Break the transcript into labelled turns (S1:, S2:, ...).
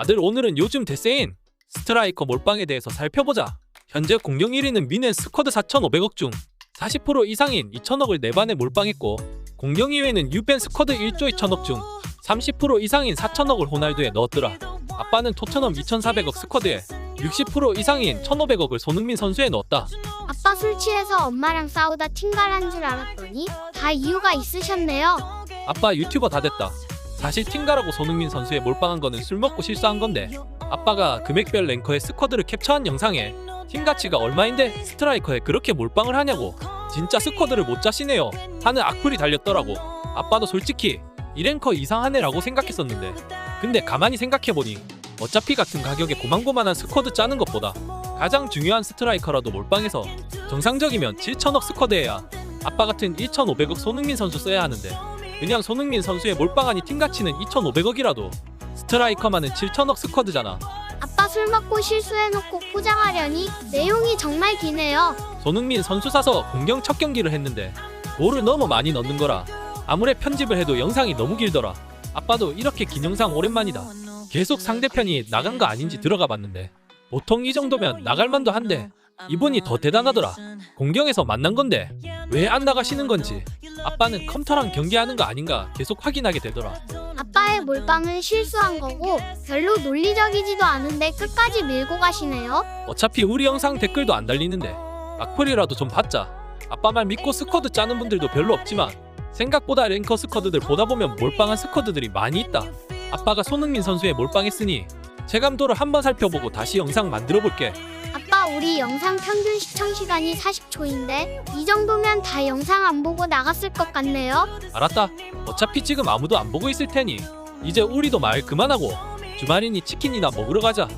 S1: 아들 오늘은 요즘 대세인 스트라이커 몰빵에 대해서 살펴보자. 현재 공격 1위는 미넨 스쿼드 4,500억 중 40% 이상인 2,000억을 내반에 몰빵했고 공격 2위는 유벤 스쿼드 1조 2천억 중 30% 이상인 4천억을 호날두에 넣었더라. 아빠는 토트넘 2,400억 스쿼드에 60% 이상인 1,500억을 손흥민 선수에 넣었다.
S2: 아빠 술 취해서 엄마랑 싸우다 팀갈한 줄 알았더니 다 이유가 있으셨네요.
S1: 아빠 유튜버 다 됐다. 사실 팀가라고 손흥민 선수에 몰빵한 거는 술 먹고 실수한 건데 아빠가 금액별 랭커의 스쿼드를 캡처한 영상에 팀 가치가 얼마인데 스트라이커에 그렇게 몰빵을 하냐고. 진짜 스쿼드를 못 짜시네요 하는 악플이 달렸더라고. 아빠도 솔직히 이 랭커 이상하네라고 생각했었는데. 근데 가만히 생각해보니 어차피 같은 가격에 고만고만한 스쿼드 짜는 것보다 가장 중요한 스트라이커라도 몰빵해서 정상적이면 7천억 스쿼드에야 아빠 같은 1,500억 손흥민 선수 써야 하는데 그냥 손흥민 선수의 몰빵하니 팀 가치는 2,500억이라도 스트라이커만은 7천억 스쿼드잖아.
S2: 아빠 술 먹고 실수해놓고 포장하려니 내용이 정말 기네요.
S1: 손흥민 선수 사서 공경 첫 경기를 했는데 골을 너무 많이 넣는 거라 아무리 편집을 해도 영상이 너무 길더라. 아빠도 이렇게 긴 영상 오랜만이다. 계속 상대편이 나간 거 아닌지 들어가 봤는데 보통 이 정도면 나갈 만도 한데 이분이 더 대단하더라. 공경에서 만난 건데 왜 안 나가시는 건지 아빠는 컴퓨터랑 경기하는 거 아닌가 계속 확인하게 되더라.
S2: 아빠의 몰빵은 실수한 거고 별로 논리적이지도 않은데 끝까지 밀고 가시네요.
S1: 어차피 우리 영상 댓글도 안 달리는데 악플이라도 좀 받자. 아빠 말 믿고 스쿼드 짜는 분들도 별로 없지만 생각보다 랭커 스쿼드들 보다 보면 몰빵한 스쿼드들이 많이 있다. 아빠가 손흥민 선수에 몰빵했으니 체감도를 한번 살펴보고 다시 영상 만들어 볼게.
S2: 우리 영상 평균 시청 시간이 40초인데 이 정도면 다 영상 안 보고 나갔을 것 같네요.
S1: 알았다. 어차피 지금 아무도 안 보고 있을 테니 이제 우리도 말 그만하고 주말이니 치킨이나 먹으러 가자.